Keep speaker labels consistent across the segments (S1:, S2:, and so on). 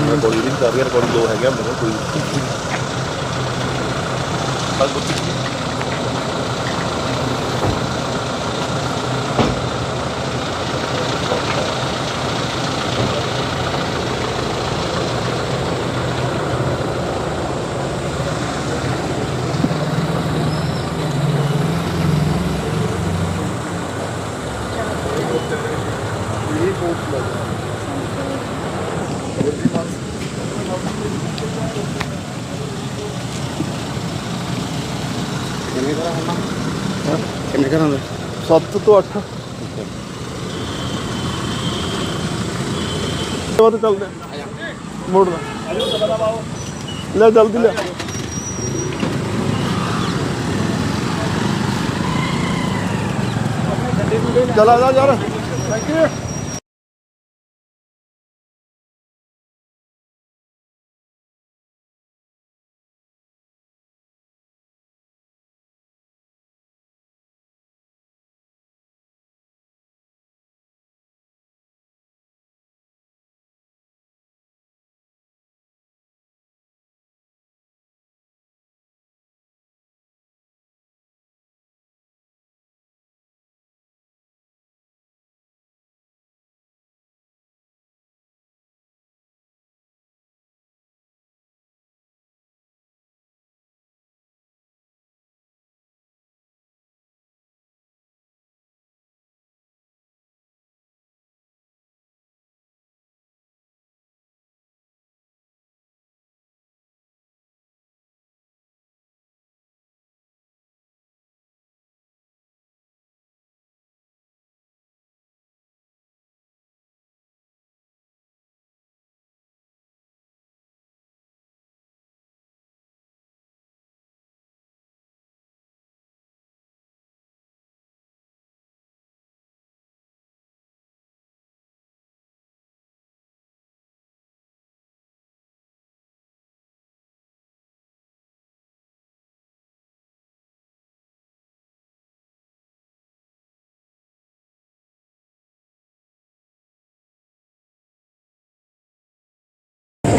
S1: ਮਾਨ recording ਵੀ ਕਰ ਰਿਹਾ recording ਦੋ ਹੈਗੇ ਆ ਮੇਰੇ ਕੋਈ ਬਸ ਬਸ
S2: ਕਿੰਨੇ ਘਰਾਂ ਦਾ
S1: 7 ਤੋਂ 8 ਉਹ ਤਾਂ ਚੱਲਦੇ। ਮੋੜ ਦਾ ਲੈ। ਜਲਦੀ ਲੈ। ਚਲਾ ਜਾ ਯਾਰ। ਥੈਂਕ ਯੂ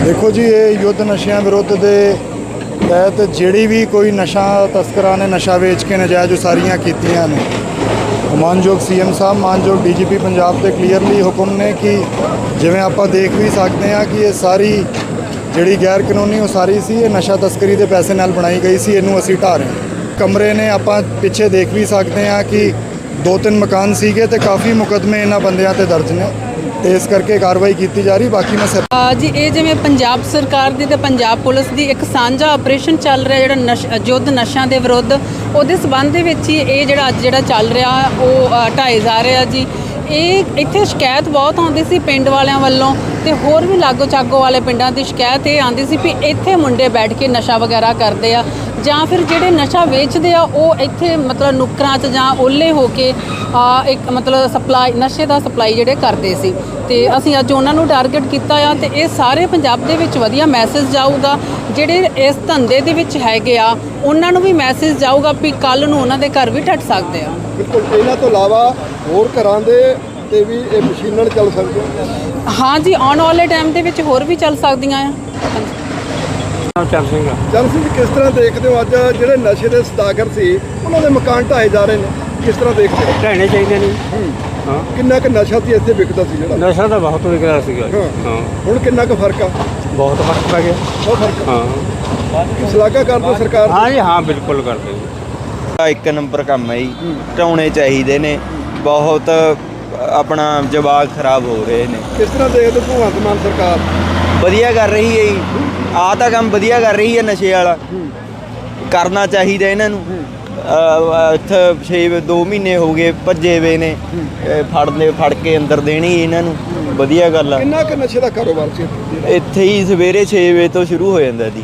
S2: ਦੇਖੋ ਜੀ, ਇਹ ਯੁੱਧ ਨਸ਼ਿਆਂ ਵਿਰੁੱਧ ਦੇ ਤਹਿਤ ਜਿਹੜੀ ਵੀ ਕੋਈ ਨਸ਼ਾ ਤਸਕਰਾਂ ਨੇ ਨਸ਼ਾ ਵੇਚ ਕੇ ਨਜਾਇਜ਼ ਉਸਾਰੀਆਂ ਕੀਤੀਆਂ ਨੇ, ਮਾਨਯੋਗ ਸੀਐਮ ਸਾਹਿਬ, ਮਾਨਯੋਗ ਡੀਜੀਪੀ ਪੰਜਾਬ ਤੇ ਕਲੀਅਰਲੀ ਹੁਕਮ ਨੇ ਕਿ ਜਿਵੇਂ ਆਪਾਂ ਦੇਖ ਵੀ ਸਕਦੇ ਹਾਂ ਕਿ ਇਹ ਸਾਰੀ ਜਿਹੜੀ ਗੈਰ ਕਾਨੂੰਨੀ ਉਸਾਰੀ ਸੀ, ਇਹ ਨਸ਼ਾ ਤਸਕਰੀ ਦੇ ਪੈਸੇ ਨਾਲ ਬਣਾਈ ਗਈ ਸੀ, ਇਹਨੂੰ ਅਸੀਂ ਢਾਹ ਰਹੇ ਕਮਰੇ ਨੇ ਆਪਾਂ ਪਿੱਛੇ ਦੇਖ ਵੀ ਸਕਦੇ ਹਾਂ ਕਿ ਦੋ ਤਿੰਨ ਮਕਾਨ ਸੀਗੇ ਤੇ ਕਾਫੀ ਮੁਕਦਮੇ ਇਹਨਾਂ ਬੰਦਿਆਂ ਤੇ ਦਰਜ ਨੇ। ਤੇ ਇਸ ਕਰਕੇ ਕਾਰਵਾਈ ਕੀਤੀ ਜਾ ਰਹੀ ਬਾਕੀ ਮੈਂ ਸਰ
S3: ਜੀ ਇਹ ਜਿਵੇਂ ਪੰਜਾਬ ਸਰਕਾਰ ਦੀ ਤੇ ਪੰਜਾਬ ਪੁਲਿਸ ਦੀ ਇੱਕ ਸਾਂਝਾ ਆਪਰੇਸ਼ਨ ਚੱਲ ਰਿਹਾ ਜਿਹੜਾ ਨਸ਼ਾ ਯੁੱਧ ਨਸ਼ਿਆਂ ਦੇ ਵਿਰੁੱਧ ਉਹਦੇ ਸਬੰਧ ਦੇ ਵਿੱਚ ਹੀ ਇਹ ਜਿਹੜਾ ਅੱਜ ਜਿਹੜਾ ਚੱਲ ਰਿਹਾ ਉਹ ਅ, ਢਾਏ ਜਾ ਰਿਹਾ ਜੀ। ਇਹ ਇੱਥੇ ਸ਼ਿਕਾਇਤ ਬਹੁਤ ਆਉਂਦੀ ਸੀ ਪਿੰਡ ਵਾਲਿਆਂ ਵੱਲੋਂ ਤੇ ਹੋਰ ਵੀ ਲਾਗੋ ਚਾਗੋ ਵਾਲੇ ਪਿੰਡਾਂ ਦੀ ਸ਼ਿਕਾਇਤ ਇਹ ਆਉਂਦੀ ਸੀ ਵੀ ਇੱਥੇ ਮੁੰਡੇ ਬੈਠ ਕੇ ਨਸ਼ਾ ਵਗੈਰਾ ਕਰਦੇ ਆ। ਜਾਂ ਫਿਰ ਜਿਹੜੇ ਨਸ਼ਾ ਵੇਚਦੇ ਆ ਉਹ ਇੱਥੇ ਮਤਲਬ ਨੁੱਕਰਾਂ 'ਚ ਜਾਂ ਓਲੇ ਹੋ ਕੇ ਆ ਇੱਕ ਮਤਲਬ ਸਪਲਾਈ ਨਸ਼ੇ ਦਾ ਸਪਲਾਈ ਜਿਹੜੇ ਕਰਦੇ ਸੀ। ਤੇ ਅਸੀਂ ਅੱਜ ਉਹਨਾਂ ਨੂੰ ਟਾਰਗੇਟ ਕੀਤਾ ਆ ਤੇ ਇਹ ਸਾਰੇ ਪੰਜਾਬ ਦੇ ਵਿੱਚ ਵਧੀਆ ਮੈਸੇਜ ਜਾਊਗਾ। ਜਿਹੜੇ ਇਸ ਧੰਦੇ ਦੇ ਵਿੱਚ ਹੈਗੇ ਆ ਉਹਨਾਂ ਨੂੰ ਵੀ ਮੈਸੇਜ ਜਾਊਗਾ ਵੀ ਕੱਲ ਨੂੰ ਉਹਨਾਂ ਦੇ ਘਰ ਵੀ ਠੱਟ ਸਕਦੇ ਆ।
S4: ਬਿਲਕੁਲ ਇਹਨਾਂ ਤੋਂ ਇਲਾਵਾ ਹੋਰ ਘਰਾਂ ਦੇ ਤੇ ਵੀ ਇਹ ਮਸ਼ੀਨਾਂ ਨਾਲ ਚੱਲ ਸਕਦੇ
S3: ਹਾਂ ਜੀ ਆਉਣ ਵਾਲੇ ਟਾਈਮ ਦੇ ਵਿੱਚ ਹੋਰ ਵੀ ਚੱਲ ਸਕਦੀਆਂ ਆ।
S4: ਚੱਲ ਸਿੰਘ ਜੀ, ਕਿਸ ਤਰ੍ਹਾਂ ਦੇਖਦੇ ਹੋ ਅੱਜ ਜਿਹੜੇ ਨਸ਼ੇ ਦੇ ਸਦਾਗਰ ਸੀ ਉਹਨਾਂ ਦੇ ਮਕਾਨ ਢਾਏ ਜਾ ਰਹੇ ਨੇ? ਕਿਸ ਤਰ੍ਹਾਂ ਦੇਖਦੇ ਹੋ?
S5: ਢਹਿਣੇ ਚਾਹੀਦੇ ਨੇ। ਹਾਂ।
S4: ਕਿੰਨਾ ਕੁ ਨਸ਼ਾ ਸੀ ਇੱਥੇ ਵਿਕਦਾ ਸੀ ਜਿਹੜਾ?
S5: ਨਸ਼ਾ ਤਾਂ ਬਹੁਤ ਵਿਕਦਾ ਸੀਗਾ।
S4: ਹਾਂ।
S5: ਹਾਂ।
S4: ਹੁਣ ਕਿੰਨਾ ਕੁ ਫ਼ਰਕ ਆ?
S5: ਬਹੁਤ ਫ਼ਰਕ ਪੈ ਗਿਆ।
S4: ਬਹੁਤ ਫ਼ਰਕ
S5: ਹਾਂ।
S4: ਸਲਾਗਾ ਕਰਦੇ ਸਰਕਾਰ ਦੀ?
S5: ਹਾਂ ਜੀ ਹਾਂ ਬਿਲਕੁਲ ਕਰਦੇ ਜੀ
S6: ਆ ਇੱਕ ਨੰਬਰ ਕੰਮ ਹੈ ਜੀ। ਢਾਉਣੇ ਚਾਹੀਦੇ ਨੇ। ਬਹੁਤ ਆਪਣਾ ਜਵਾਬ ਖਰਾਬ ਹੋ ਰਹੇ ਨੇ।
S4: ਕਿਸ ਤਰ੍ਹਾਂ ਦੇਖਦੇ ਹੋ ਭਗਵੰਤ ਮਾਨ ਸਰਕਾਰ?
S6: ਵਧੀਆ ਕਰ ਰਹੀ ਹੈ ਜੀ। ਆ ਤਾਂ ਕੰਮ ਵਧੀਆ ਕਰ ਰਹੀ ਹੈ ਨਸ਼ੇ ਵਾਲਾ। ਕਰਨਾ ਚਾਹੀਦਾ ਇਹਨਾਂ ਨੂੰ। ਇੱਥੇ 6 2 ਮਹੀਨੇ ਹੋ ਗਏ ਭੱਜੇ ਵੇ ਨੇ। ਫੜ ਲੈ ਫੜ ਕੇ ਅੰਦਰ ਦੇਣੀ ਇਹਨਾਂ ਨੂੰ। ਵਧੀਆ ਗੱਲ ਆ।
S4: ਕਿੰਨਾ ਕੁ ਨਸ਼ੇ ਦਾ ਕਾਰੋਬਾਰ ਸੀ ਇੱਥੇ?
S6: ਇੱਥੇ ਹੀ ਸਵੇਰੇ 6 ਵਜੇ ਤੋਂ ਸ਼ੁਰੂ ਹੋ ਜਾਂਦਾ ਜੀ।